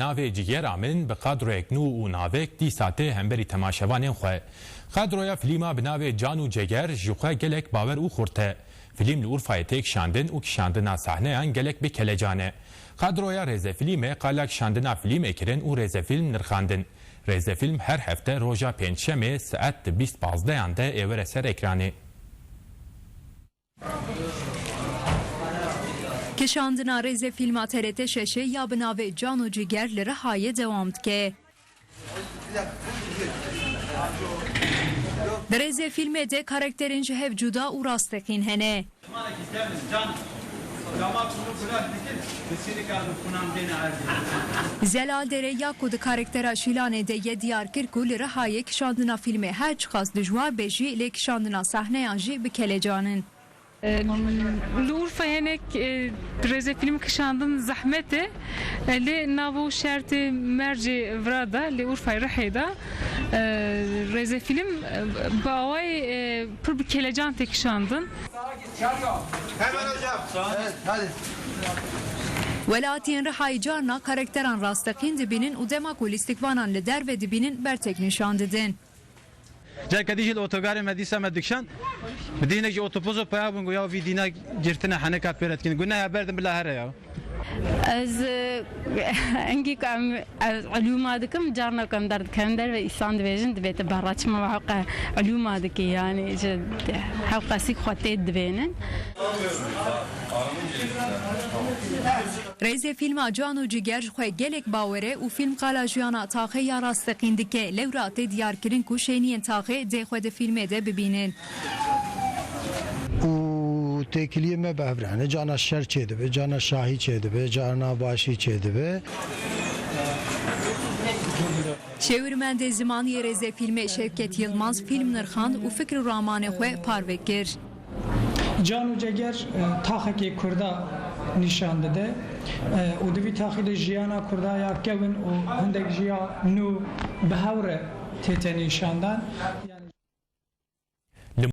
ناوی جگر آمن به قدر نو و ناوک دی ساته همبری تماشوانین خواه. قدرویا فلیما به ناوی جان و جگر جوخه گلک باور او خورته. فیلم لور تک شاندن و کشاندن صحنه ان گلک به کلجانه قدرویا رزه فلیمه قلک شاندن فیلم اکرن و رزه فلیم نرخاندن. رزه فلیم هر هفته روژا پنجشنبه ساعت 20 بازده انده ایور سر اکرانه. Kişandina rêzê filma TRT şeşê ya bi navê Can û Ciger li Rihayê dewam dike. Di rêzê filmê de karakterên ji hev cuda û rastexîn hene. Zelal Dere ya ku di karaktera Şilanê de ye diyar kir ku li Rihayê kişandina filmê her çiqas dijwar be jî lê kişandina sahneyan jî bi kelecanin. لورفا هناك رزا فيلم كشاندن زحمته اللي نابو شرط مرجي فرادا اللي أورفا رحيدا رزا فيلم باوي پر بكلجان تكشاندن Hemen hocam. Evet hadi. Welatiyên Rihayê carna karakteran rastexîn dibînin û dema ku lîstikvanan li derve dibînin bertek nîşan didin. جا کدیش اتوگار مدیسا مدکشان بدینه جو اتوبوس پیابون گویا وی دینا گرتنه حنکا پیرت کن. گونه بردم بلا هر یا آه. از انگی کم علوم دکم جارنا کم درد کم در و ایسان دویجن دبیت براچ ما حق علوم دکی یعنی جد حق سیک خاطر دبینن Rêzê filma Can û Ciger ji xwe gelek bawere û film qala jiyana taxê ya rastexîn dike lewra tê diyarkirin ku şêniyên taxê dê xwe di têkiliyê me behrane cana şer çê dibe cana şahî çê dibe cana başî çê dibe Şêwirmendê zimaniyê rêzê filmê Şevket Yılmaz film nirxand û fikr û ramanê xwe parve kir. Can û Ceger e, taxekê Kurda nîşan dide û divî taxî de jiyana Kurda ya kevin û hindek jiya nû bi hewre tête nîşandan.